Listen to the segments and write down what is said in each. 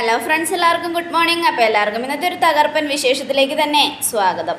Hello friends എല്ലാവർക്കും good morning അപ്പോൾ എല്ലാവർക്കും ഇന്നത്തെ ഒരു തകർപ്പൻ വിശേഷത്തിലേക്ക് തന്നെ സ്വാഗതം.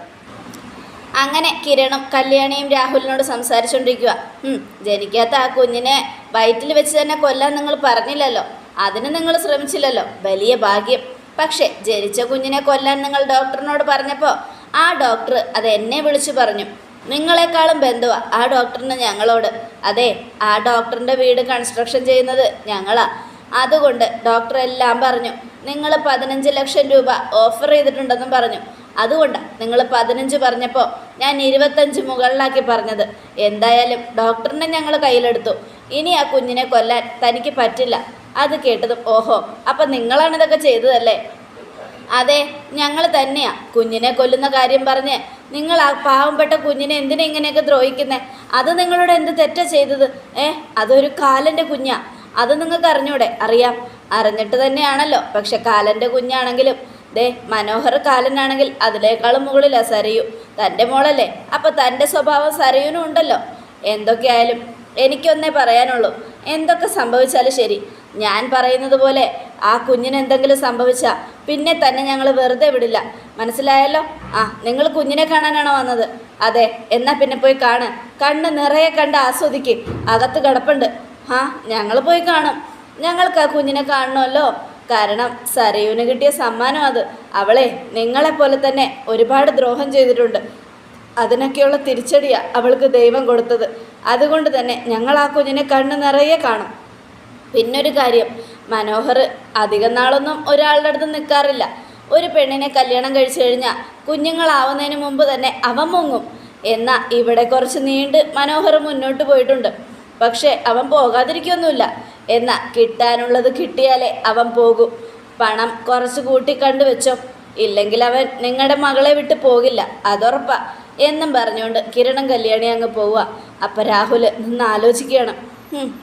അങ്ങനെ കിരണും കല്യാണിയും രാഹുലിനോട് സംസാരിച്ചുകൊണ്ടിരിക്കുക "ഉം, ജനിക്കാത്ത ആ കുഞ്ഞിനെ വയറ്റിൽ വെച്ച് തന്നെ കൊല്ലാൻ നിങ്ങൾ പറഞ്ഞില്ലല്ലോ. അതിന് നിങ്ങൾ ശ്രമിച്ചില്ലല്ലോ. വലിയ ഭാഗ്യം. പക്ഷേ ജനിച്ച കുഞ്ഞിനെ കൊല്ലാൻ നിങ്ങൾ ഡോക്ടറിനോട് പറഞ്ഞപ്പോൾ ആ ഡോക്ടർ അത് എന്നെ വിളിച്ചു പറഞ്ഞു. നിങ്ങളെക്കാളും ബന്ധുവാ ആ ഡോക്ടറിന് ഞങ്ങളോട്. അതെ ആ ഡോക്ടറിന്റെ വീട് കൺസ്ട്രക്ഷൻ ചെയ്യുന്നത് ഞങ്ങളാ. അതുകൊണ്ട് ഡോക്ടർ എല്ലാം പറഞ്ഞു നിങ്ങൾ പതിനഞ്ച് ലക്ഷം രൂപ ഓഫർ ചെയ്തിട്ടുണ്ടെന്നും പറഞ്ഞു. അതുകൊണ്ട് നിങ്ങൾ പതിനഞ്ച് പറഞ്ഞപ്പോൾ ഞാൻ ഇരുപത്തഞ്ച് മുകളിലാക്കി പറഞ്ഞത്. എന്തായാലും ഡോക്ടറിനെ ഞങ്ങൾ കയ്യിലെടുത്തു. ഇനി ആ കുഞ്ഞിനെ കൊല്ലാൻ തനിക്ക് പറ്റില്ല. അത് കേട്ടതും ഓഹോ അപ്പം നിങ്ങളാണ് ഇതൊക്കെ ചെയ്തതല്ലേ? അതെ ഞങ്ങൾ തന്നെയാ. കുഞ്ഞിനെ കൊല്ലുന്ന കാര്യം പറഞ്ഞ് നിങ്ങൾ ആ പാവപ്പെട്ട കുഞ്ഞിനെ എന്തിനാ ഇങ്ങനെയൊക്കെ ദ്രോഹിക്കുന്നേ? അത് നിങ്ങളോട് എന്ത് തെറ്റാ ചെയ്തത്? ഏ അതൊരു കാലന്റെ കുഞ്ഞാ. അത് നിങ്ങൾക്ക് അറിഞ്ഞൂടെ? അറിയാം. അറിഞ്ഞിട്ട് തന്നെയാണല്ലോ. പക്ഷെ കാലന്റെ കുഞ്ഞാണെങ്കിലും ദേ മനോഹർ കാലനാണെങ്കിൽ അതിനേക്കാളും മുകളിലാണ് സരയു. തന്റെ മോളല്ലേ? അപ്പോൾ തന്റെ സ്വഭാവം സരയുനും ഉണ്ടല്ലോ. എന്തൊക്കെയായാലും എനിക്കൊന്നേ പറയാനുള്ളൂ. എന്തൊക്കെ സംഭവിച്ചാലും ശരി. ഞാൻ പറയുന്നത് പോലെ ആ കുഞ്ഞിന് എന്തെങ്കിലും സംഭവിച്ചാൽ പിന്നെ തന്നെ ഞങ്ങൾ വെറുതെ വിടില്ല. മനസ്സിലായല്ലോ? ആ നിങ്ങൾ കുഞ്ഞിനെ കാണാനാണോ വന്നത്? അതെ എന്നാൽ പിന്നെ പോയി കാണ്. കണ്ണ് നിറയെ കണ്ട് ആസ്വദിക്ക്. അകത്ത് കിടപ്പുണ്ട്. ആ ഞങ്ങൾ പോയി കാണും. ഞങ്ങൾക്ക് ആ കുഞ്ഞിനെ കാണണമല്ലോ. കാരണം സരയുവിന് കിട്ടിയ സമ്മാനം അത്. അവളെ നിങ്ങളെപ്പോലെ തന്നെ ഒരുപാട് ദ്രോഹം ചെയ്തിട്ടുണ്ട്. അതിനൊക്കെയുള്ള തിരിച്ചടിയാ അവൾക്ക് ദൈവം കൊടുത്തത്. അതുകൊണ്ട് തന്നെ ഞങ്ങൾ ആ കുഞ്ഞിനെ കണ്ണ് നിറയെ കാണും. പിന്നൊരു കാര്യം മനോഹർ അധികം നാളൊന്നും ഒരാളുടെ അടുത്ത് നിൽക്കാറില്ല ഒരു പെണ്ണിനെ കല്യാണം കഴിച്ചു കഴിഞ്ഞാൽ കുഞ്ഞുങ്ങളാവുന്നതിന് മുമ്പ് തന്നെ അവൻ മുങ്ങും. എന്നാൽ ഇവിടെ കുറച്ച് നീണ്ട് മനോഹർ മുന്നോട്ട് പോയിട്ടുണ്ട്. പക്ഷേ അവൻ പോകാതിരിക്കൊന്നുമില്ല. എന്നാൽ കിട്ടാനുള്ളത് കിട്ടിയാലേ അവൻ പോകും. പണം കുറച്ച് കൂട്ടി കണ്ടു വെച്ചോ ഇല്ലെങ്കിൽ അവൻ നിങ്ങളുടെ മകളെ വിട്ട് പോകില്ല. അതുറപ്പാ. എന്നും പറഞ്ഞുകൊണ്ട് കിരണം കല്യാണി അങ്ങ് പോവുക അപ്പം രാഹുൽ നിന്ന് ആലോചിക്കണം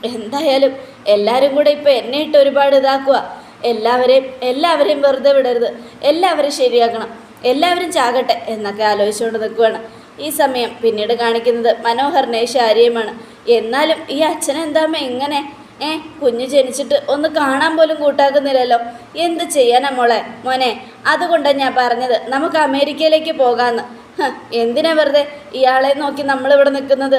എന്തായാലും എല്ലാവരും കൂടെ ഇപ്പം എന്നെ ഇട്ട് ഒരുപാട് ഇതാക്കുക എല്ലാവരെയും എല്ലാവരെയും വെറുതെ വിടരുത്. എല്ലാവരെയും ശരിയാക്കണം. എല്ലാവരും ചാകട്ടെ എന്നൊക്കെ ആലോചിച്ചുകൊണ്ട് നിൽക്കുകയാണ് ഈ സമയം പിന്നീട് കാണിക്കുന്നത് മനോഹറിനെ ശാരിയുമാണ്. എന്നാലും ഈ അച്ഛനെന്താമ്മ ഇങ്ങനെ ഏ കുഞ്ഞു ജനിച്ചിട്ട് ഒന്ന് കാണാൻ പോലും കൂട്ടാക്കുന്നില്ലല്ലോ. എന്ത് ചെയ്യാനാ മോളെ? മോനെ അതുകൊണ്ടാണ് ഞാൻ പറഞ്ഞത് നമുക്ക് അമേരിക്കയിലേക്ക് പോകാമെന്ന് എന്തിനാ വെറുതെ ഇയാളെ നോക്കി നമ്മളിവിടെ നിൽക്കുന്നത്?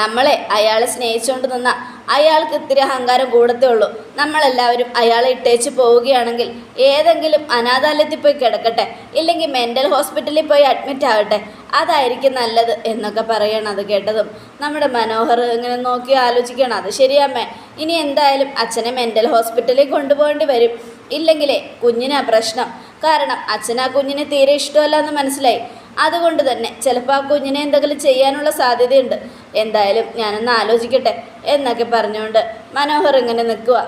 നമ്മളെ അയാളെ സ്നേഹിച്ചുകൊണ്ട് നിന്ന അയാൾക്ക് ഇത്തിരി അഹങ്കാരം കൂടത്തേ ഉള്ളൂ. നമ്മളെല്ലാവരും അയാളെ ഇട്ടേച്ച് പോവുകയാണെങ്കിൽ ഏതെങ്കിലും അനാഥാലയത്തിൽ പോയി കിടക്കട്ടെ ഇല്ലെങ്കിൽ മെന്റൽ ഹോസ്പിറ്റലിൽ പോയി അഡ്മിറ്റ് ആവട്ടെ. അതായിരിക്കും നല്ലത് എന്നൊക്കെ പറയണം അത് കേട്ടതും. നമ്മുടെ മനോഹർ ഇങ്ങനെ നോക്കി ആലോചിക്കണം അത് ശരിയമ്മേ ഇനി എന്തായാലും അച്ഛനെ മെന്റൽ ഹോസ്പിറ്റലിൽ കൊണ്ടുപോകേണ്ടി വരും. ഇല്ലെങ്കിലേ കുഞ്ഞിനാ പ്രശ്നം. കാരണം അച്ഛനാ കുഞ്ഞിനെ തീരെ ഇഷ്ടമല്ല എന്ന് മനസ്സിലായി. അതുകൊണ്ട് തന്നെ ചിലപ്പോൾ ആ കുഞ്ഞിനെ എന്തെങ്കിലും ചെയ്യാനുള്ള സാധ്യതയുണ്ട്. എന്തായാലും ഞാനൊന്ന് ആലോചിക്കട്ടെ എന്നൊക്കെ പറഞ്ഞുകൊണ്ട് മനോഹർ ഇങ്ങനെ നിൽക്കുക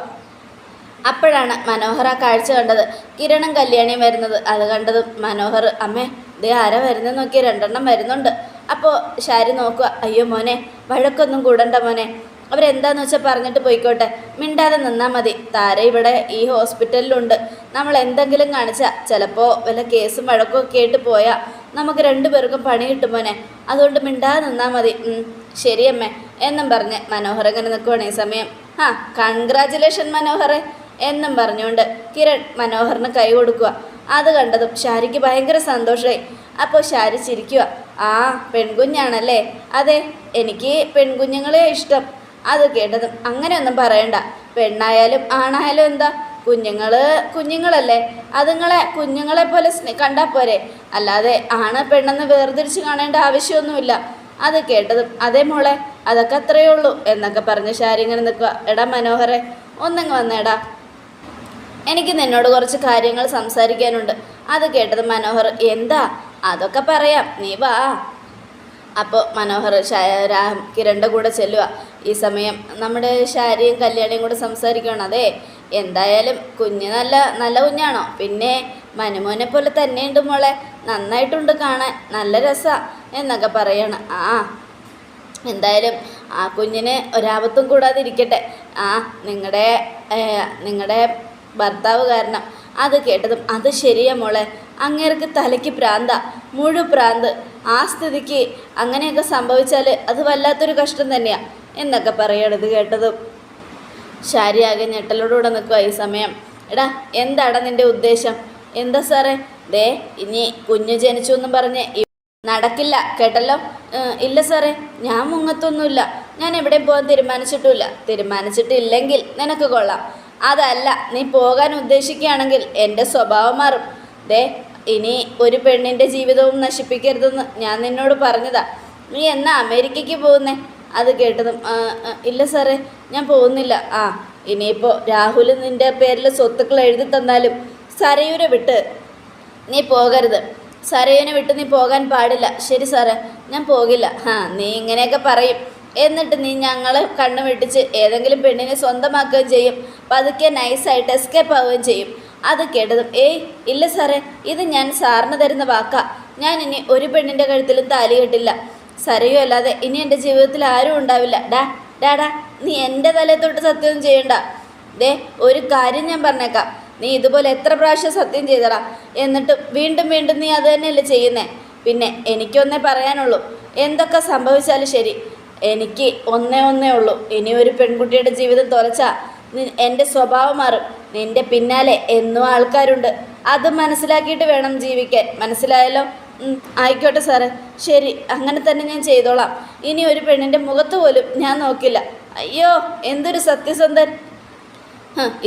അപ്പോഴാണ് മനോഹർ ആ കാഴ്ച കണ്ടത്. കിരണും കല്യാണിയും വരുന്നത്. അത് കണ്ടതും മനോഹർ അമ്മേ ദേ ആരാ വരുന്നത് നോക്കി രണ്ടെണ്ണം വരുന്നുണ്ട്. അപ്പോൾ ശാരി നോക്കുക അയ്യോ മോനെ വഴക്കൊന്നും കൂടണ്ട മോനെ. അവരെന്താന്ന് വെച്ചാൽ പറഞ്ഞിട്ട് പോയിക്കോട്ടെ. മിണ്ടാതെ നിന്നാൽ മതി. താര ഇവിടെ ഈ ഹോസ്പിറ്റലിലുണ്ട്. നമ്മൾ എന്തെങ്കിലും കാണിച്ചാൽ ചിലപ്പോൾ വല്ല കേസും വഴക്കും ഒക്കെ ആയിട്ട് പോയാൽ നമുക്ക് രണ്ടുപേർക്കും പണി കിട്ടും മോനെ. അതുകൊണ്ട് മിണ്ടാതെ നിന്നാൽ മതി. ശരിയമ്മേ എന്നും പറഞ്ഞ് മനോഹർ ഇങ്ങനെ നിൽക്കുവാണ് ഈ സമയം. ആ കൺഗ്രാചുലേഷൻ മനോഹറെ. എന്നും പറഞ്ഞുകൊണ്ട് കിരൺ മനോഹറിന് കൈ കൊടുക്കുക അത് കണ്ടതും ഷാരിക്ക് ഭയങ്കര സന്തോഷമായി അപ്പോൾ ഷാരി ചിരിക്കുക ആ പെൺകുഞ്ഞാണല്ലേ? അതെ എനിക്ക് പെൺകുഞ്ഞുങ്ങളെ ഇഷ്ടം. അത് കേട്ടതും അങ്ങനെയൊന്നും പറയണ്ട. പെണ്ണായാലും ആണായാലും എന്താ? കുഞ്ഞുങ്ങൾ കുഞ്ഞുങ്ങളല്ലേ? അതുങ്ങളെ കുഞ്ഞുങ്ങളെ പോലെ കണ്ടാൽ പോരെ? അല്ലാതെ ആണ് പെണ്ണെന്ന് വേർതിരിച്ച് കാണേണ്ട ആവശ്യമൊന്നുമില്ല. അത് കേട്ടതും അതേ മോളെ അതൊക്കെ അത്രയേ ഉള്ളൂ എന്നൊക്കെ പറഞ്ഞ് ശാരി ഇങ്ങനെ നിൽക്കുക എടാ മനോഹരെ ഒന്നങ്ങ് വന്നേടാ. എനിക്ക് നിന്നോട് കുറച്ച് കാര്യങ്ങൾ സംസാരിക്കാനുണ്ട്. അത് കേട്ടത് മനോഹർ എന്താ? അതൊക്കെ പറയാം. നീ വാ. അപ്പോൾ മനോഹർ കിരണിന്റെ കൂടെ ചെല്ലുക ഈ സമയം നമ്മുടെ ശാരിയും കല്യാണിയും കൂടെ സംസാരിക്കണം അതെ എന്തായാലും കുഞ്ഞ് നല്ല നല്ല കുഞ്ഞാണോ? പിന്നെ മനുമോനെ പോലെ തന്നെയുണ്ട് മോളെ. നന്നായിട്ടുണ്ട് കാണാൻ. നല്ല രസമാണ് എന്നൊക്കെ പറയണം. ആ എന്തായാലും ആ കുഞ്ഞിന് ഒരാപത്തും കൂടാതെ ഇരിക്കട്ടെ ആ നിങ്ങളുടെ നിങ്ങളുടെ ഭർത്താവ് കാരണം അത് കേട്ടതും അത് ശരിയാ മോളെ. അങ്ങേർക്ക് തലയ്ക്ക് പ്രാന്ത. മുഴു പ്രാന്ത്. ആ സ്ഥിതിക്ക് അങ്ങനെയൊക്കെ സംഭവിച്ചാൽ അത് വല്ലാത്തൊരു കഷ്ടം തന്നെയാണ് എന്നൊക്കെ പറയണത് കേട്ടതും. ശാരിയാകെ ഞെട്ടലോടുകൂടെ നിൽക്കുക ഈ സമയം. എടാ എന്താടാ നിന്റെ ഉദ്ദേശം? എന്താ സാറേ? ദേ ഇനി കുഞ്ഞു ജനിച്ചു എന്നും പറഞ്ഞ് നടക്കില്ല കേട്ടല്ലോ? ഇല്ല സാറേ ഞാൻ മുങ്ങത്തൊന്നുമില്ല. ഞാൻ എവിടെയും പോകാൻ തീരുമാനിച്ചിട്ടുമില്ല. തീരുമാനിച്ചിട്ടില്ലെങ്കിൽ നിനക്ക് കൊള്ളാം. അതല്ല നീ പോകാൻ ഉദ്ദേശിക്കുകയാണെങ്കിൽ എന്റെ സ്വഭാവം മാറും. ദേ ഇനി ഒരു പെണ്ണിന്റെ ജീവിതവും നശിപ്പിക്കരുതെന്ന് ഞാൻ നിന്നോട് പറഞ്ഞതാ. നീ എന്നാ അമേരിക്കയ്ക്ക് പോകുന്നേ? അത് കേട്ടതും "ആ, ആ, ഇല്ല സാറേ ഞാൻ പോകുന്നില്ല. ആ ഇനിയിപ്പോൾ രാഹുൽ നിന്റെ പേരിൽ സ്വത്തുക്കൾ എഴുതി തന്നാലും സരയൂരെ വിട്ട് നീ പോകരുത്. സരയുനെ വിട്ട് നീ പോകാൻ പാടില്ല. ശരി സാറേ ഞാൻ പോകില്ല. ആ നീ ഇങ്ങനെയൊക്കെ പറയും. എന്നിട്ട് നീ ഞങ്ങളെ കണ്ണു വെട്ടിച്ച് ഏതെങ്കിലും പെണ്ണിനെ സ്വന്തമാക്കുകയും ചെയ്യും. പതുക്കെ നൈസായിട്ട് എസ്കേപ്പ് ആവുകയും ചെയ്യും. അത് കേട്ടതും ഏയ് ഇല്ല സാറേ ഇത് ഞാൻ സാറിന് തരുന്ന വാക്കാ. ഞാൻ ഇനി ഒരു പെണ്ണിന്റെ കഴുത്തിലും താലി കെട്ടില്ല. സരയോ അല്ലാതെ ഇനി എന്റെ ജീവിതത്തിൽ ആരും ഉണ്ടാവില്ല. ഡാ ഡാഡാ നീ എന്റെ തലയിൽ തൊട്ട് സത്യം ചെയ്യണ്ട. ദേ ഒരു കാര്യം ഞാൻ പറഞ്ഞേക്കാം. നീ ഇതുപോലെ എത്ര പ്രാവശ്യം സത്യം ചെയ്തടാ? എന്നിട്ട് വീണ്ടും വീണ്ടും നീ അത് തന്നെയല്ലേ ചെയ്യുന്നേ? പിന്നെ എനിക്കൊന്നേ പറയാനുള്ളൂ. എന്തൊക്കെ സംഭവിച്ചാലും ശരി. എനിക്ക് ഒന്നേ ഒന്നേ ഉള്ളൂ. ഇനി ഒരു പെൺകുട്ടിയുടെ ജീവിതം തുലച്ചാൽ എന്റെ സ്വഭാവം മാറും. നിന്റെ പിന്നാലെ എന്നും ആൾക്കാരുണ്ട്. അത് മനസ്സിലാക്കിയിട്ട് വേണം ജീവിക്കാൻ. മനസ്സിലായല്ലോ? ആയിക്കോട്ടെ സാറേ. ശരി അങ്ങനെ തന്നെ ഞാൻ ചെയ്തോളാം. ഇനി ഒരു പെണ്ണിന്റെ മുഖത്ത് പോലും ഞാൻ നോക്കില്ല. അയ്യോ എന്തൊരു സത്യസന്ധൻ.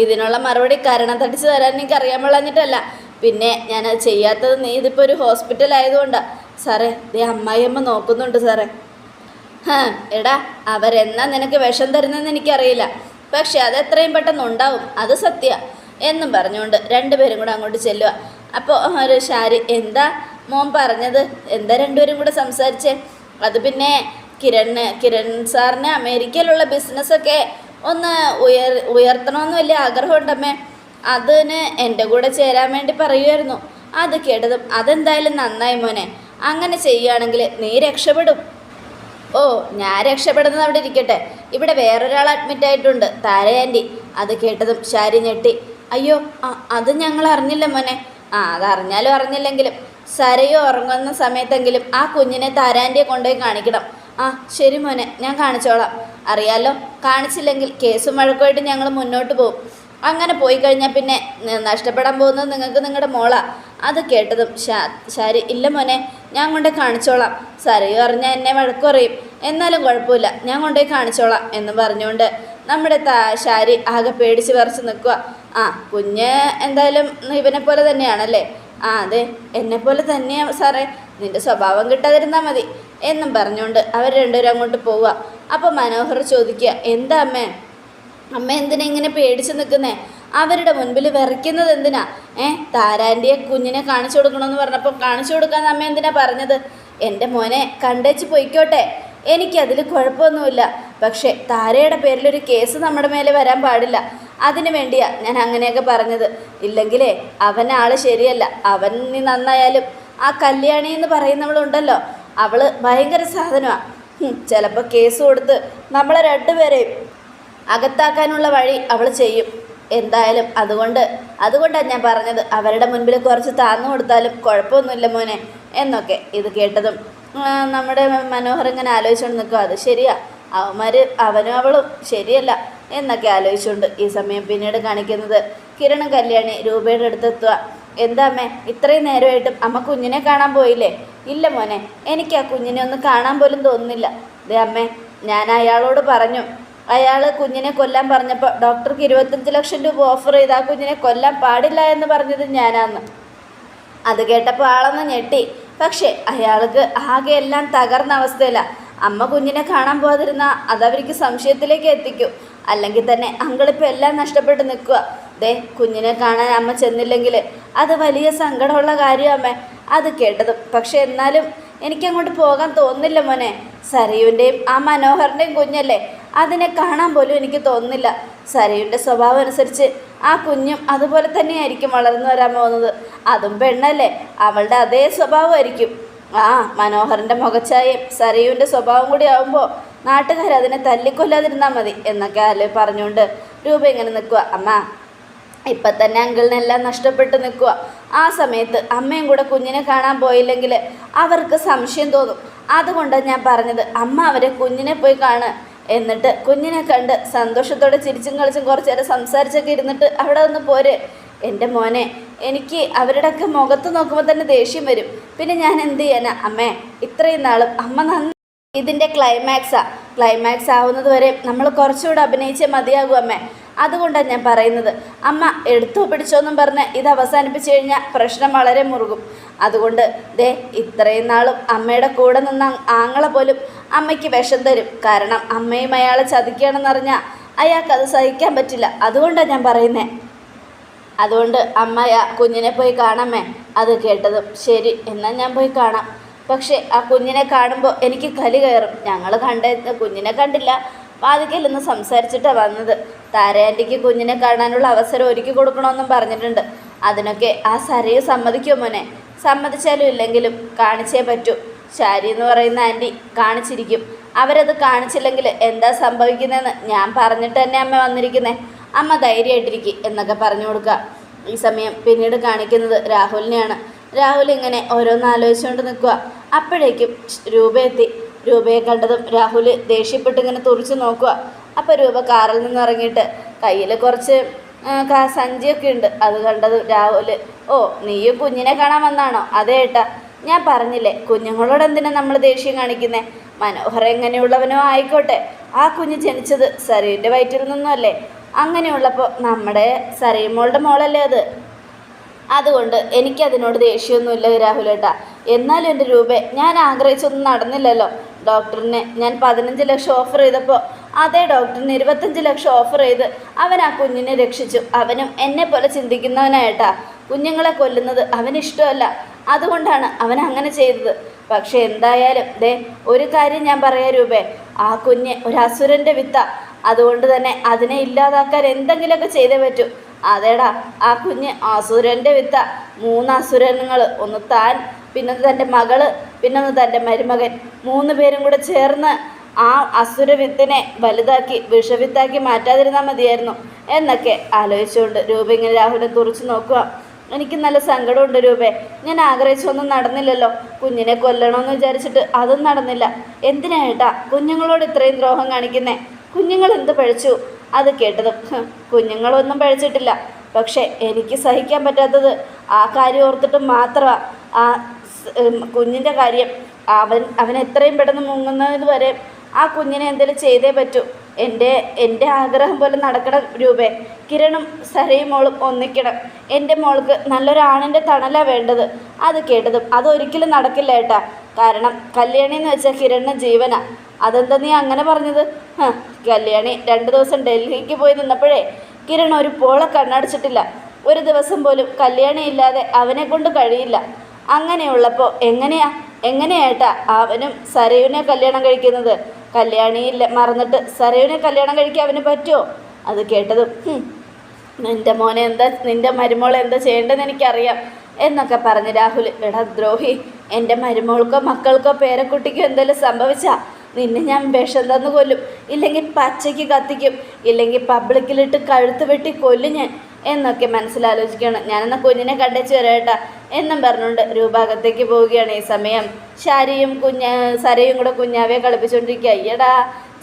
ഇതിനുള്ള മറുപടി കാരണം തടിച്ച് തരാൻ എനിക്ക് അറിയാൻ പാടിഞ്ഞിട്ടല്ല പിന്നെ ഞാനത് ചെയ്യാത്തത് നീ ഇതിപ്പോൾ ഒരു ഹോസ്പിറ്റൽ ആയതുകൊണ്ടാണ് സാറേ ദേ അമ്മായിയമ്മ നോക്കുന്നുണ്ട് സാറേ. എടാ അവരെന്നാ നിനക്ക് വിഷം തരുന്നതെന്ന് എനിക്കറിയില്ല. പക്ഷെ അത് എത്രയും പെട്ടെന്ന് ഉണ്ടാവും. അത് സത്യ. എന്നും പറഞ്ഞുകൊണ്ട് രണ്ടുപേരും കൂടെ അങ്ങോട്ട് ചെല്ലുക അപ്പോൾ ഒരു ഷാരി എന്താ? മോൻ പറഞ്ഞത് എന്താ രണ്ടുപേരും കൂടെ സംസാരിച്ചേ? അത് പിന്നെ കിരണ് കിരൺ സാറിന് അമേരിക്കയിലുള്ള ബിസിനസ്സൊക്കെ ഒന്ന് ഉയർ ഉയർത്തണമെന്ന് വലിയ ആഗ്രഹമുണ്ടമ്മേ. അതിന് എന്റെ കൂടെ ചേരാൻ വേണ്ടി പറയുമായിരുന്നു. അത് കേട്ടതും അതെന്തായാലും നന്നായി മോനെ. അങ്ങനെ ചെയ്യുകയാണെങ്കിൽ നീ രക്ഷപ്പെടും. ഓ ഞാൻ രക്ഷപ്പെടുന്നത് അവിടെ ഇരിക്കട്ടെ. ഇവിടെ വേറൊരാൾ അഡ്മിറ്റ് ആയിട്ടുണ്ട് താരയാന്റി അത് കേട്ടതും ശാരി ഞെട്ടി. അയ്യോ അത് ഞങ്ങൾ അറിഞ്ഞില്ല മോനെ. ആ അതറിഞ്ഞാലും അറിഞ്ഞില്ലെങ്കിലും. സരയോ ഉറങ്ങുന്ന സമയത്തെങ്കിലും ആ കുഞ്ഞിനെ താരാന്റെ കൊണ്ടുപോയി കാണിക്കണം. ആ ശരി മോനെ ഞാൻ കാണിച്ചോളാം. അറിയാലോ കാണിച്ചില്ലെങ്കിൽ കേസും വഴക്കുമായിട്ട് ഞങ്ങൾ മുന്നോട്ട് പോകും. അങ്ങനെ പോയി കഴിഞ്ഞാൽ പിന്നെ നഷ്ടപ്പെടാൻ പോകുന്നത് നിങ്ങൾക്ക് നിങ്ങളുടെ മോളാ. അത് കേട്ടതും ശാരി ഇല്ല മോനെ ഞാൻ കൊണ്ടുപോയി കാണിച്ചോളാം. സരയോ അറിഞ്ഞാൽ എന്നെ വഴക്കുറയും എന്നാലും കുഴപ്പമില്ല ഞാൻ കൊണ്ടുപോയി കാണിച്ചോളാം എന്ന് പറഞ്ഞുകൊണ്ട് നമ്മുടെ താ ശാരി ആകെ പേടിച്ച് വിറച്ച് നിൽക്കുക ആ കുഞ്ഞ് എന്തായാലും ഇവനെ പോലെ തന്നെയാണല്ലേ? ആ അതെ. പോലെ തന്നെയാ സാറേ. നിന്റെ സ്വഭാവം കിട്ടാതിരുന്നാൽ മതി. എന്നും പറഞ്ഞുകൊണ്ട് അവർ രണ്ടുപേരും അങ്ങോട്ട് പോവുക. അപ്പോൾ മനോഹർ ചോദിക്കുക എന്താ അമ്മേ? അമ്മ എന്തിനാ ഇങ്ങനെ പേടിച്ച് നിൽക്കുന്നേ? അവരുടെ മുൻപിൽ വിറയ്ക്കുന്നത് എന്തിനാ? ഏ താരാന്റിയെ കുഞ്ഞിനെ കാണിച്ചു കൊടുക്കണമെന്ന് പറഞ്ഞപ്പോൾ കാണിച്ചു കൊടുക്കാൻ അമ്മ എന്തിനാ പറഞ്ഞത്? എന്റെ മോനെ കണ്ടേച്ച് പൊയ്ക്കോട്ടെ. എനിക്കതിൽ കുഴപ്പമൊന്നുമില്ല. പക്ഷേ താരയുടെ പേരിലൊരു കേസ് നമ്മുടെ മേലെ വരാൻ പാടില്ല. അതിനു വേണ്ടിയാ ഞാൻ അങ്ങനെയൊക്കെ പറഞ്ഞത്. ഇല്ലെങ്കിലേ അവൻ ആൾ ശരിയല്ല. അവൻ നീ നന്നായാലും ആ കല്യാണി എന്ന് പറയുന്നവളുണ്ടല്ലോ. അവൾ ഭയങ്കര സാധനമാണ് ചിലപ്പോൾ കേസ് കൊടുത്ത് നമ്മളെ രണ്ടുപേരെയും അകത്താക്കാനുള്ള വഴി അവൾ ചെയ്യും. എന്തായാലും അതുകൊണ്ട് അതുകൊണ്ടാണ് ഞാൻ പറഞ്ഞത്. അവരുടെ മുൻപിൽ കുറച്ച് താന്നു കൊടുത്താലും കുഴപ്പമൊന്നുമില്ല മോനെ എന്നൊക്കെ ഇത് കേട്ടതും നമ്മുടെ മനോഹർ ഇങ്ങനെ ആലോചിച്ചുകൊണ്ട് നിൽക്കുക അത് ശരിയാ. അവന്മാർ അവനും അവളും ശരിയല്ല. എന്നൊക്കെ ആലോചിച്ചുകൊണ്ട് ഈ സമയം പിന്നീട് കാണിക്കുന്നത്. കിരണും കല്യാണി രൂപയുടെ അടുത്തെത്തുക. എന്താ അമ്മേ ഇത്രയും നേരമായിട്ടും അമ്മ കുഞ്ഞിനെ കാണാൻ പോയില്ലേ? ഇല്ല മോനെ എനിക്ക് ആ കുഞ്ഞിനെ ഒന്ന് കാണാൻ പോലും തോന്നുന്നില്ല. ദേ അമ്മേ ഞാൻ അയാളോട് പറഞ്ഞു. അയാൾ കുഞ്ഞിനെ കൊല്ലാൻ പറഞ്ഞപ്പോൾ ഡോക്ടർക്ക് ഇരുപത്തഞ്ച് ലക്ഷം രൂപ ഓഫർ ചെയ്ത് ആ കുഞ്ഞിനെ കൊല്ലാൻ പാടില്ല എന്ന് പറഞ്ഞത് ഞാനാന്ന്. അത് കേട്ടപ്പോൾ ആളൊന്ന് ഞെട്ടി. പക്ഷേ അയാൾക്ക് ആകെ എല്ലാം തകർന്ന അവസ്ഥയില്ല അമ്മ കുഞ്ഞിനെ കാണാൻ പോകാതിരുന്ന അതവർക്ക് സംശയത്തിലേക്ക് എത്തിക്കും. അല്ലെങ്കിൽ തന്നെ അങ്കളിപ്പോൾ എല്ലാം നഷ്ടപ്പെട്ട് നിൽക്കുക. ദേ കുഞ്ഞിനെ കാണാൻ അമ്മ ചെന്നില്ലെങ്കിൽ അത് വലിയ സങ്കടമുള്ള കാര്യം അത് കേട്ടതും. പക്ഷേ എന്നാലും എനിക്കങ്ങോട്ട് പോകാൻ തോന്നില്ല മോനെ. സരയുവിന്റെയും ആ മനോഹറിന്റെയും കുഞ്ഞല്ലേ? അതിനെ കാണാൻ പോലും എനിക്ക് തോന്നുന്നില്ല. സരയുടെ സ്വഭാവം അനുസരിച്ച് ആ കുഞ്ഞും അതുപോലെ തന്നെയായിരിക്കും വളർന്നു വരാൻ പോകുന്നത്. അതും പെണ്ണല്ലേ? അവളുടെ അതേ സ്വഭാവമായിരിക്കും. ആ മനോഹറിന്റെ മുഖച്ചായയും സരയുവിന്റെ സ്വഭാവം കൂടി ആവുമ്പോൾ നാട്ടുകാർ അതിനെ തല്ലിക്കൊല്ലാതിരുന്നാൽ മതി എന്നൊക്കെ അല്ലെ പറഞ്ഞുകൊണ്ട് രൂപ ഇങ്ങനെ നിൽക്കുക. അമ്മ ഇപ്പം തന്നെ അങ്കിളിനെല്ലാം നഷ്ടപ്പെട്ട് നിൽക്കുക. ആ സമയത്ത് അമ്മയും കൂടെ കുഞ്ഞിനെ കാണാൻ പോയില്ലെങ്കിൽ അവർക്ക് സംശയം തോന്നും. അതുകൊണ്ടാണ് ഞാൻ പറഞ്ഞത് അമ്മ അവരെ കുഞ്ഞിനെ പോയി കാണുക എന്നിട്ട് കുഞ്ഞിനെ കണ്ട് സന്തോഷത്തോടെ ചിരിച്ചും കളിച്ചും കുറച്ച് നേരം സംസാരിച്ചൊക്കെ ഇരുന്നിട്ട് അവിടെ ഒന്ന് പോരെ. എന്റെ മോനെ എനിക്ക് അവരുടെയൊക്കെ മുഖത്ത് നോക്കുമ്പോൾ തന്നെ ദേഷ്യം വരും. പിന്നെ ഞാൻ എന്ത് ചെയ്യാനാ? അമ്മേ ഇത്രയും നാളും അമ്മ നന്ദി ഇതിന്റെ ക്ലൈമാക്സാ ക്ലൈമാക്സ് ആവുന്നത് വരെ നമ്മൾ കുറച്ചുകൂടെ അഭിനയിച്ചേ മതിയാകും അമ്മേ. അതുകൊണ്ടാണ് ഞാൻ പറയുന്നത്. അമ്മ എടുത്തോ പിടിച്ചോന്നും പറഞ്ഞ് ഇത് അവസാനിപ്പിച്ചു കഴിഞ്ഞാൽ പ്രശ്നം വളരെ മുറുകും. അതുകൊണ്ട് ദേ ഇത്രയും നാളും അമ്മയുടെ കൂടെ നിന്ന ആങ്ങളെ പോലും അമ്മയ്ക്ക് വിഷം തരും. കാരണം അമ്മയും അയാളെ ചതിക്കുകയാണെന്നറിഞ്ഞാൽ അയാൾക്ക് അത് സഹിക്കാൻ പറ്റില്ല. അതുകൊണ്ടാണ് ഞാൻ പറയുന്നത് അതുകൊണ്ട് അമ്മ കുഞ്ഞിനെ പോയി കാണാമേ അത് കേട്ടതും ശരി എന്നാൽ ഞാൻ പോയി കാണാം. പക്ഷേ ആ കുഞ്ഞിനെ കാണുമ്പോൾ എനിക്ക് കലി കയറും. ഞങ്ങൾ കണ്ട കുഞ്ഞിനെ കണ്ടില്ല. വാതിക്കൽ ഇന്ന് സംസാരിച്ചിട്ടാണ് വന്നത്. താരയാന്റിക്ക് കുഞ്ഞിനെ കാണാനുള്ള അവസരം ഒരുക്കി കൊടുക്കണമെന്നും പറഞ്ഞിട്ടുണ്ട്. അതിനൊക്കെ ആ സരയെ സമ്മതിക്കുമോ മോനെ? സമ്മതിച്ചാലും ഇല്ലെങ്കിലും കാണിച്ചേ പറ്റൂ. ശാരി എന്ന് പറയുന്ന ആന്റി കാണിച്ചിരിക്കും. അവരത് കാണിച്ചില്ലെങ്കിൽ എന്താ സംഭവിക്കുന്നതെന്ന് ഞാൻ പറഞ്ഞിട്ട് തന്നെ അമ്മ വന്നിരിക്കുന്നേ. അമ്മ ധൈര്യമായിട്ടിരിക്കും എന്നൊക്കെ പറഞ്ഞു കൊടുക്കുക. ഈ സമയം പിന്നീട് കാണിക്കുന്നത് രാഹുലിനെയാണ്. രാഹുൽ ഇങ്ങനെ ഓരോന്ന് ആലോചിച്ചുകൊണ്ട് നിൽക്കുക അപ്പോഴേക്കും രൂപ എത്തി. രൂപയെ കണ്ടതും രാഹുൽ ദേഷ്യപ്പെട്ട് ഇങ്ങനെ തുറിച്ച് നോക്കുക അപ്പോൾ രൂപ കാറിൽ നിന്ന് ഇറങ്ങിയിട്ട് കയ്യിൽ കുറച്ച് സഞ്ചിയൊക്കെ ഉണ്ട്. അത് കണ്ടത് രാഹുൽ ഓ നീയും കുഞ്ഞിനെ കാണാൻ വന്നാണോ? അതേ ഏട്ടാ. ഞാൻ പറഞ്ഞില്ലേ കുഞ്ഞുങ്ങളോട് എന്തിനാ നമ്മൾ ദേഷ്യം കാണിക്കുന്നേ? മനോഹർ എങ്ങനെയുള്ളവനോ ആയിക്കോട്ടെ. ആ കുഞ്ഞ് ജനിച്ചത് സരീന്റെ വയറ്റിൽ നിന്നുമല്ലേ അങ്ങനെയുള്ളപ്പോൾ നമ്മുടെ സരീമോളുടെ മോളല്ലേ അത്. അതുകൊണ്ട് എനിക്കതിനോട് ദേഷ്യമൊന്നുമില്ല രാഹുലേട്ടാ എന്നാലും എന്റെ രൂപ ഞാൻ ആഗ്രഹിച്ചൊന്നും നടന്നില്ലല്ലോ. ഡോക്ടറിന് ഞാൻ പതിനഞ്ച് ലക്ഷം ഓഫർ ചെയ്തപ്പോൾ അതേ ഡോക്ടറിന് ഇരുപത്തഞ്ച് ലക്ഷം ഓഫർ ചെയ്ത് അവൻ ആ കുഞ്ഞിനെ രക്ഷിച്ചു. അവനും എന്നെ പോലെ ചിന്തിക്കുന്നവനായിട്ടാ കുഞ്ഞുങ്ങളെ കൊല്ലുന്നത് അവനിഷ്ടമല്ല അതുകൊണ്ടാണ് അവൻ അങ്ങനെ ചെയ്തത്. പക്ഷെ എന്തായാലും ദേ ഒരു കാര്യം ഞാൻ പറയാം രൂപേ. ആ കുഞ്ഞ് ഒരു അസുരന്റെ വിത്ത. അതുകൊണ്ട് തന്നെ അതിനെ ഇല്ലാതാക്കാൻ എന്തെങ്കിലുമൊക്കെ ചെയ്തേ പറ്റൂ. അതേടാ ആ കുഞ്ഞ് അസുരന്റെ വിത്ത മൂന്ന് അസുരങ്ങൾ ഒന്ന് താൻ പിന്നെ തന്റെ മകൾ പിന്നെ ഒന്ന് തന്റെ മരുമകൻ. മൂന്ന് പേരും കൂടെ ചേർന്ന് ആ അസുര വിത്തിനെ വലുതാക്കി വിഷവിത്താക്കി മാറ്റാതിരുന്നാൽ മതിയായിരുന്നു. എന്നൊക്കെ ആലോചിച്ചുകൊണ്ട് രൂപ ഇങ്ങനെ രാഹുലിനെ തുറച്ചു നോക്കുക. എനിക്ക് നല്ല സങ്കടമുണ്ട് രൂപേ. ഞാൻ ആഗ്രഹിച്ചൊന്നും നടന്നില്ലല്ലോ. കുഞ്ഞിനെ കൊല്ലണമെന്ന് വിചാരിച്ചിട്ട് അതും നടന്നില്ല. എന്തിനാ ഏട്ടാ കുഞ്ഞുങ്ങളോട് ഇത്രയും ദ്രോഹം കാണിക്കുന്നേ? കുഞ്ഞുങ്ങൾ എന്ത് പഴിച്ചു അത് കേട്ടതും "ഹ്, കുഞ്ഞുങ്ങളൊന്നും പഴിച്ചിട്ടില്ല. പക്ഷേ എനിക്ക് സഹിക്കാൻ പറ്റാത്തത് ആ കാര്യം ഓർത്തിട്ട് മാത്രമാണ് ആ കുഞ്ഞിന്റെ കാര്യം. അവൻ അവൻ എത്രയും പെട്ടെന്ന് മുങ്ങുന്നത് വരെ ആ കുഞ്ഞിനെ എന്തെങ്കിലും ചെയ്തേ പറ്റൂ. എന്റെ എന്റെ ആഗ്രഹം പോലെ നടക്കണം രൂപേ. കിരണും സരയും മോളും ഒന്നിക്കണം. എന്റെ മോൾക്ക് നല്ലൊരാണിന്റെ തണലാണ് വേണ്ടത്. അത് കേട്ടതും അതൊരിക്കലും നടക്കില്ല ഏട്ടാ. കാരണം കല്യാണി എന്ന് വെച്ചാൽ കിരണിന് ജീവനാ. അതെന്താ നീ അങ്ങനെ പറഞ്ഞത്? കല്യാണി രണ്ട് ദിവസം ഡൽഹിക്ക് പോയി നിന്നപ്പോഴേ കിരൺ ഒരു പോള കണ്ണടച്ചിട്ടില്ല. ഒരു ദിവസം പോലും കല്യാണി ഇല്ലാതെ അവനെ കൊണ്ട് കഴിയില്ല. അങ്ങനെയുള്ളപ്പോൾ എങ്ങനെയാ? എങ്ങനെയായിട്ടാ അവനും സരയുവിനെ കല്യാണം കഴിക്കുന്നത്? കല്യാണിയില്ല മറന്നിട്ട് സരയുവിനെ കല്യാണം കഴിക്കാൻ അവന് പറ്റുമോ അത് കേട്ടതും നിന്റെ മോനെ എന്താ നിന്റെ മരുമോളെ എന്താ ചെയ്യേണ്ടതെന്ന് എനിക്കറിയാം എന്നൊക്കെ പറഞ്ഞ് രാഹുൽ എടാ ദ്രോഹി എന്റെ മരുമോൾക്കോ മക്കൾക്കോ പേരക്കുട്ടിക്കോ എന്തെങ്കിലും സംഭവിച്ചാ നിന്നെ ഞാൻ വിഷം തന്നു കൊല്ലും. ഇല്ലെങ്കിൽ പച്ചയ്ക്ക് കത്തിക്കും. ഇല്ലെങ്കിൽ പബ്ലിക്കിലിട്ട് കഴുത്ത് വെട്ടി കൊല്ലും ഞാൻ. എന്നൊക്കെ മനസ്സിലാലോചിക്കുകയാണ്. ഞാനെന്നാ കുഞ്ഞിനെ കണ്ടേച്ച് വരാട്ടാ എന്നും പറഞ്ഞുകൊണ്ട് രൂപാകത്തേക്ക് പോവുകയാണ് ഈ സമയം. ശാരിയും കുഞ്ഞ സരയും കൂടെ കുഞ്ഞാവെ കളിപ്പിച്ചുകൊണ്ടിരിക്കുക അയ്യടാ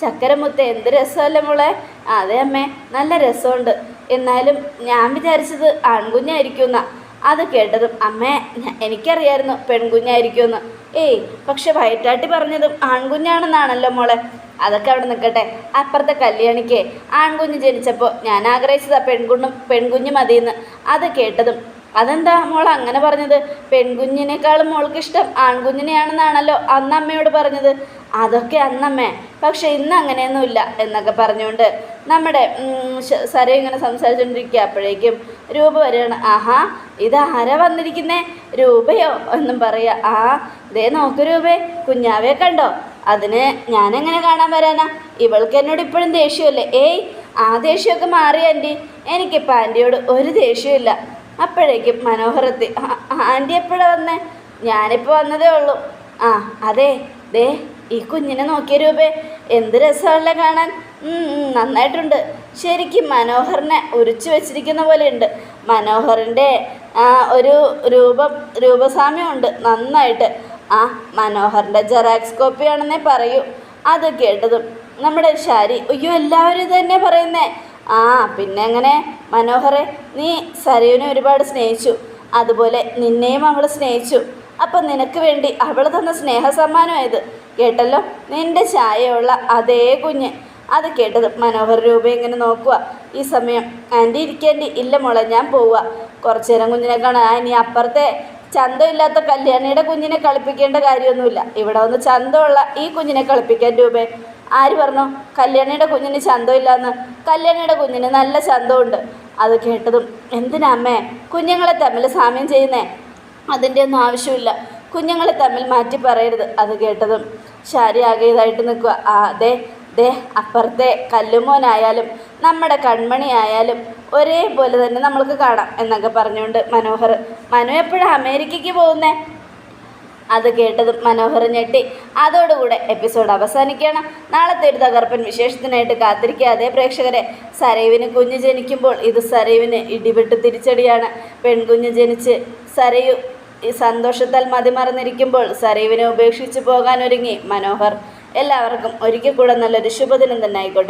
ചക്കരമുത്ത എന്ത് രസമല്ലേ മോളെ? അതെ അമ്മേ നല്ല രസമുണ്ട്. എന്നാലും ഞാൻ വിചാരിച്ചത് ആൺകുഞ്ഞായിരിക്കും എന്നാ അത് കേട്ടതും അമ്മേ എനിക്കറിയായിരുന്നു പെൺകുഞ്ഞായിരിക്കുമെന്ന്. ഏയ് പക്ഷെ വയറ്റാട്ടി പറഞ്ഞതും ആൺകുഞ്ഞാണെന്നാണല്ലോ മോളെ. അതൊക്കെ അവിടെ നിൽക്കട്ടെ. അപ്പുറത്തെ കല്യാണിക്ക് ആൺകുഞ്ഞ് ജനിച്ചപ്പോൾ ഞാൻ ആഗ്രഹിച്ചതാ പെൺകുണ്ണും പെൺകുഞ്ഞ് മതിയെന്ന്. അത് കേട്ടതും അതെന്താ മോൾ അങ്ങനെ പറഞ്ഞത്? പെൺകുഞ്ഞിനേക്കാളും മോൾക്ക് ഇഷ്ടം ആൺകുഞ്ഞിനെയാണെന്നാണല്ലോ അന്ന് അമ്മയോട് പറഞ്ഞത്. അതൊക്കെ അന്നമ്മേ. പക്ഷെ ഇന്ന് അങ്ങനെയൊന്നുമില്ല എന്നൊക്കെ പറഞ്ഞുകൊണ്ട് നമ്മുടെ സര ഇങ്ങനെ സംസാരിച്ചുകൊണ്ടിരിക്കുക അപ്പോഴേക്കും രൂപ വരികയാണ്. ആഹാ ഇത് ആരാ വന്നിരിക്കുന്നേ? രൂപയോ എന്നും പറയുക. ആ ദേ നോക്ക് രൂപേ കുഞ്ഞാവെ കണ്ടോ? അതിന് ഞാനെങ്ങനെ കാണാൻ വരാനാ? ഇവൾക്ക് എന്നോട് ഇപ്പോഴും ദേഷ്യമല്ലേ? ഏയ് ആ ദേഷ്യമൊക്കെ മാറി ആന്റി. എനിക്കിപ്പോൾ ആന്റിയോട് ഒരു ദേഷ്യമില്ല അപ്പോഴേക്കും മനോഹരത്തി ആന്റി എപ്പോഴാണ് വന്നേ? ഞാനിപ്പോൾ വന്നതേ ഉള്ളൂ. ആ അതെ. ദേ ഈ കുഞ്ഞിനെ നോക്കിയ രൂപേ. എന്ത് രസമല്ലേ കാണാൻ. നന്നായിട്ടുണ്ട്. ശരിക്കും മനോഹറിനെ ഉരിച്ചു വെച്ചിരിക്കുന്ന പോലെ ഉണ്ട് മനോഹറിന്റെ ഒരു രൂപം രൂപസാമ്യമുണ്ട് നന്നായിട്ട്. ആ മനോഹറിന്റെ ജെറാക്സ് കോപ്പിയാണെന്നേ പറയൂ. അത് കേട്ടതും നമ്മുടെ ശാരി അയ്യോ എല്ലാവരും തന്നെ പറയുന്നേ. ആ പിന്നെ എങ്ങനെ? മനോഹറെ നീ സരയുവിനെ ഒരുപാട് സ്നേഹിച്ചു. അതുപോലെ നിന്നെയും അവൾ സ്നേഹിച്ചു. അപ്പം നിനക്ക് വേണ്ടി അവൾ തന്ന സ്നേഹസമ്മാനമായത് കേട്ടല്ലോ? നിന്റെ ചായയുള്ള അതേ കുഞ്ഞ്. അത് കേട്ടത് മനോഹർ രൂപ ഇങ്ങനെ നോക്കുക ഈ സമയം ആന്റി ഇരിക്കേണ്ടി ഇല്ല മോളെ ഞാൻ പോവുക കുറച്ചു നേരം കുഞ്ഞിനെ കാണാൻ ഇനി അപ്പുറത്തെ ചന്തമില്ലാത്ത കല്യാണിയുടെ കുഞ്ഞിനെ കളിപ്പിക്കേണ്ട കാര്യമൊന്നുമില്ല. ഇവിടെ ഒന്ന് ചന്തമുള്ള ഈ കുഞ്ഞിനെ കളിപ്പിക്കാൻ രൂപേ. ആര് പറഞ്ഞു? കല്യാണിയുടെ കുഞ്ഞിന് ചന്തമില്ലാന്ന്. കല്യാണിയുടെ കുഞ്ഞിന് നല്ല ചന്തമുണ്ട്. അത് കേട്ടതും എന്തിനാ അമ്മേ? കുഞ്ഞുങ്ങളെ തമ്മിൽ സാമ്യം ചെയ്യുന്നേ? അതിന്റെ ഒന്നും ആവശ്യമില്ല. കുഞ്ഞുങ്ങളെ തമ്മിൽ മാറ്റി പറയരുത് അത് കേട്ടതും. ശാരി ആകെ ഇതായിട്ട് നിൽക്കുക. ആ അതെ ദേ അപ്പുറത്തെ കല്ലുമോനായാലും നമ്മുടെ കൺമണി ആയാലും ഒരേപോലെ തന്നെ നമ്മൾക്ക് കാണാം എന്നൊക്കെ പറഞ്ഞുകൊണ്ട് മനോഹർ മനു എപ്പോഴാണ് അമേരിക്കയ്ക്ക് പോകുന്നേ? അത് കേട്ടത് മനോഹർ ഞെട്ടി. അതോടുകൂടെ എപ്പിസോഡ് അവസാനിക്കുകയാണ്. നാളത്തെ ഒരു തകർപ്പൻ വിശേഷത്തിനായിട്ട് കാത്തിരിക്കാതെ പ്രേക്ഷകരെ സരയുവിന് കുഞ്ഞ് ജനിക്കുമ്പോൾ ഇത് സരയുവിന് ഇടിപെട്ട് തിരിച്ചടിയാണ്. പെൺകുഞ്ഞ് ജനിച്ച് സരയു സന്തോഷത്താൽ മതിമറന്നിരിക്കുമ്പോൾ സരയുവിനെ ഉപേക്ഷിച്ച് പോകാനൊരുങ്ങി മനോഹർ. എല്ലാവർക്കും ഒരിക്കൽ കൂടെ നല്ലൊരു ശുഭദിനം തന്നെ ആയിക്കോട്ടെ.